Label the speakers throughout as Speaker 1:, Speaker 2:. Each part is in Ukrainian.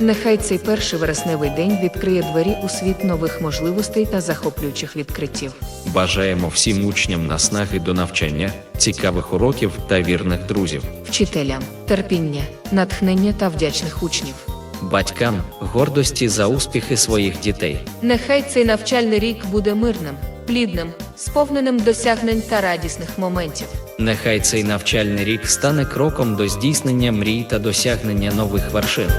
Speaker 1: Нехай цей перший вересневий день відкриє двері у світ нових можливостей та захоплюючих відкриттів.
Speaker 2: Бажаємо всім учням наснаги до навчання, цікавих уроків та вірних друзів,
Speaker 1: Вчителям терпіння, натхнення та вдячних учнів.
Speaker 2: батькам гордості за успіхи своїх дітей.
Speaker 1: Нехай цей навчальний рік буде мирним, плідним, сповненим досягнень та радісних моментів.
Speaker 2: Нехай цей навчальний рік стане кроком до здійснення мрій та досягнення нових вершин.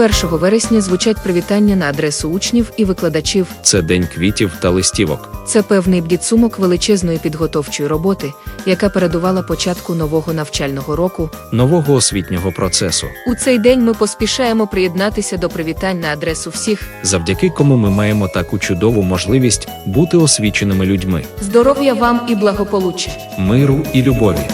Speaker 1: Першого вересня звучать привітання на адресу учнів і викладачів.
Speaker 2: Це день квітів та листівок.
Speaker 1: Це певний підсумок величезної підготовчої роботи, яка передувала початку нового навчального року.
Speaker 2: нового освітнього процесу,
Speaker 1: У цей день ми поспішаємо приєднатися до привітань на адресу всіх.
Speaker 2: завдяки кому ми маємо таку чудову можливість бути освіченими людьми,
Speaker 1: Здоров'я вам і благополуччя!
Speaker 2: миру і любові.